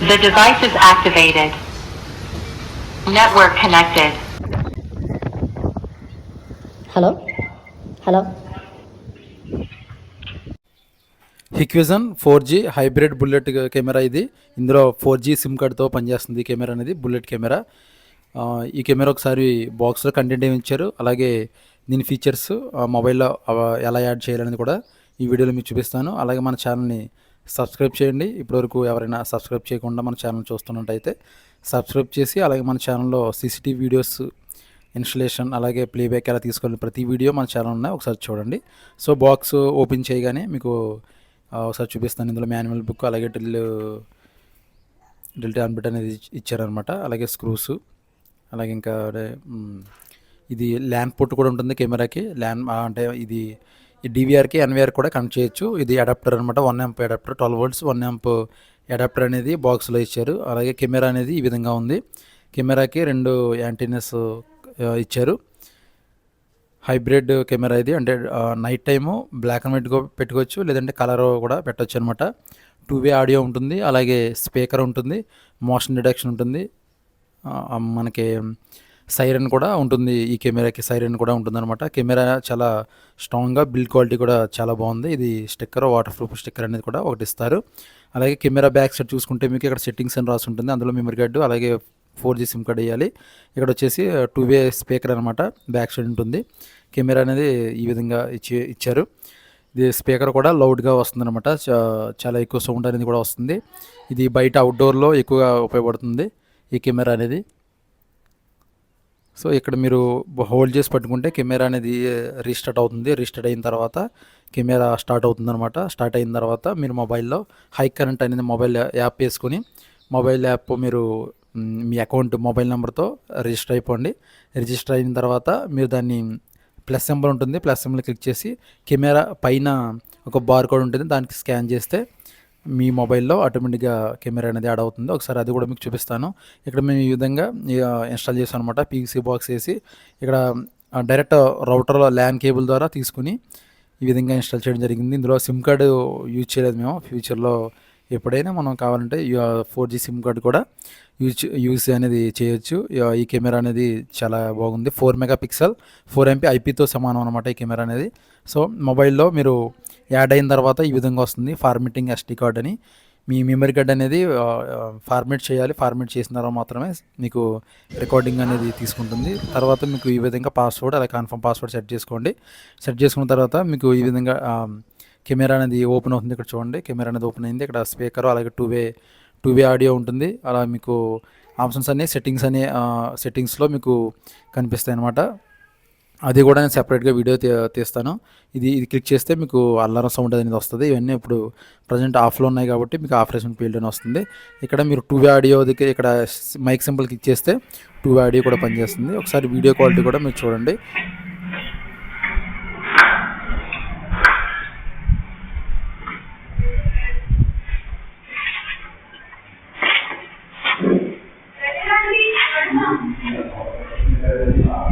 The device is activated. Network connected. Hello hello Hikvision four G hybrid bullet camera ఇది. ఇందులో four G SIM కార్డ్తో పనిచేస్తుంది ఈ camera అనేది bullet camera ఈ camera ఒకసారి బాక్స్లో కంటెంట్ ఏమి ఇచ్చారు? అలాగే దీని ఫీచర్స్ మొబైల్లో ఎలా యాడ్ చేయాలనేది కూడా ఈ వీడియోలో మీకు చూపిస్తాను. అలాగే మన ఛానల్ని సబ్స్క్రైబ్ చేయండి. ఇప్పటివరకు ఎవరైనా సబ్స్క్రైబ్ చేయకుండా మన ఛానల్ చూస్తున్నట్టయితే సబ్స్క్రైబ్ చేసి అలాగే మన ఛానల్లో సీసీటీవీ వీడియోస్ ఇన్స్టలేషన్ అలాగే ప్లేబ్యాక్ ఎలా తీసుకోవాలి ప్రతి వీడియో మన ఛానల్ ఉన్నాయి. ఒకసారి చూడండి. సో బాక్స్ ఓపెన్ చేయగానే మీకు ఒకసారి చూపిస్తాను. ఇందులో మాన్యువల్ బుక్ అలాగే డ్రిల్ డ్రిల్ ట్యాన్బిట్ అనేది ఇచ్చారనమాట అలాగే స్క్రూస్ అలాగే ఇంకా అదే, ఇది ల్యాండ్ పోర్ట్ కూడా ఉంటుంది కెమెరాకి. ల్యాండ్ అంటే ఇది ఈ డివిఆర్కి ఎన్విఆర్ కూడా కనెక్ట్ చేయొచ్చు. ఇది అడాప్టర్ అనమాట one amp adapter twelve volts one amp adapter అనేది బాక్స్లో ఇచ్చారు. అలాగే కెమెరా అనేది ఈ విధంగా ఉంది. కెమెరాకి రెండు యాంటీనెస్ ఇచ్చారు. హైబ్రిడ్ కెమెరా ఇది. అంటే night time black and white పెట్టుకోవచ్చు. లేదంటే కలర్ కూడా పెట్టవచ్చు అనమాట టూ వే ఆడియో ఉంటుంది. అలాగే స్పీకర్ ఉంటుంది. మోషన్ డిడక్షన్ ఉంటుంది. మనకి సైరన్ కూడా ఉంటుంది. ఈ కెమెరాకి సైరన్ కూడా ఉంటుంది అనమాట కెమెరా చాలా స్ట్రాంగ్గా బిల్డ్ క్వాలిటీ కూడా చాలా బాగుంది. ఇది స్టిక్కర్ వాటర్ ప్రూఫ్ స్టిక్కర్ అనేది కూడా ఒకటి ఇస్తారు. అలాగే కెమెరా బ్యాక్ సైడ్ చూసుకుంటే మీకు ఇక్కడ సెట్టింగ్స్ అని రాసి ఉంటుంది. అందులో మెమరీ కార్డు అలాగే ఫోర్ జీ సిమ్ కార్డ్ వేయాలి. ఇక్కడ వచ్చేసి టూ వే స్పీకర్ అనమాట బ్యాక్ సైడ్ ఉంటుంది. కెమెరా అనేది ఈ విధంగా ఇచ్చి ఇచ్చారు. ఇది స్పీకర్ కూడా లౌడ్గా వస్తుంది అనమాట చాలా ఎక్కువ సౌండ్ అనేది కూడా వస్తుంది. ఇది బయట అవుట్డోర్లో ఎక్కువగా ఉపయోగపడుతుంది ఈ కెమెరా అనేది. సో ఇక్కడ మీరు హోల్డ్ చేసి పట్టుకుంటే కెమెరా అనేది రీస్టార్ట్ అవుతుంది. రీస్టార్ట్ అయిన తర్వాత కెమెరా స్టార్ట్ అవుతుంది అనమాట స్టార్ట్ అయిన తర్వాత మీరు మొబైల్లో హై కరెంట్ అనేది మొబైల్ యాప్ వేసుకొని మొబైల్ యాప్ మీరు మీ అకౌంట్ మొబైల్ నెంబర్తో రిజిస్టర్ అయిపోండి. రిజిస్టర్ అయిన తర్వాత మీరు దాన్ని ప్లస్ సింబల్ ఉంటుంది. ప్లస్ సింబల్ క్లిక్ చేసి కెమెరా పైన ఒక బార్ కోడ్ ఉంటుంది. దానికి స్కాన్ చేస్తే మీ మొబైల్లో ఆటోమేటిక్గా కెమెరా అనేది యాడ్ అవుతుంది. ఒకసారి అది కూడా మీకు చూపిస్తాను. ఇక్కడ మేము ఈ విధంగా ఇన్స్టాల్ చేసాం అనమాట పీసీ బాక్స్ వేసి ఇక్కడ డైరెక్ట్ రౌటర్లో ల్యాన్ కేబుల్ ద్వారా తీసుకుని ఈ విధంగా ఇన్స్టాల్ చేయడం జరిగింది. ఇందులో సిమ్ కార్డు యూజ్ చేయలేదు మేము. ఫ్యూచర్లో ఎప్పుడైనా మనం కావాలంటే ఫోర్ జీ సిమ్ కార్డు కూడా యూజ్ యూజ్ అనేది చేయొచ్చు. ఈ కెమెరా అనేది చాలా బాగుంది. Four mega pixel four MP ఐపీతో సమానం అనమాట ఈ కెమెరా అనేది. సో మొబైల్లో మీరు యాడ్ అయిన తర్వాత ఈ విధంగా వస్తుంది. ఫార్మెటింగ్ ఎస్టీ కార్డ్ అని. మీ మెమరీ కార్డ్ అనేది ఫార్మేట్ చేయాలి. ఫార్మేట్ చేసిన తర్వాత మాత్రమే మీకు రికార్డింగ్ అనేది తీసుకుంటుంది. తర్వాత మీకు ఈ విధంగా పాస్వర్డ్ అలా కన్ఫర్మ్ పాస్వర్డ్ సెట్ చేసుకోండి. సెట్ చేసుకున్న తర్వాత మీకు ఈ విధంగా కెమెరా అనేది ఓపెన్ అవుతుంది ఇక్కడ చూడండి. కెమెరా అనేది ఓపెన్ అయింది. ఇక్కడ స్పీకర్ అలాగే two way two way audio ఉంటుంది. అలా మీకు ఆప్షన్స్ అన్ని సెట్టింగ్స్ అనే సెట్టింగ్స్లో మీకు కనిపిస్తాయి అనమాట అది కూడా నేను సెపరేట్గా వీడియో తీ తీస్తాను. ఇది ఇది క్లిక్ చేస్తే మీకు అల్లారం సౌండ్ అనేది వస్తుంది. ఇవన్నీ ఇప్పుడు ప్రజెంట్ ఆఫ్లో ఉన్నాయి కాబట్టి మీకు ఆపరేషన్ ఫీల్డ్ అని వస్తుంది. ఇక్కడ మీరు టూ వే ఆడియో దగ్గర ఇక్కడ మైక్ సింపుల్ క్లిక్ చేస్తే టూ వే ఆడియో కూడా పనిచేస్తుంది. ఒకసారి వీడియో క్వాలిటీ కూడా మీరు చూడండి.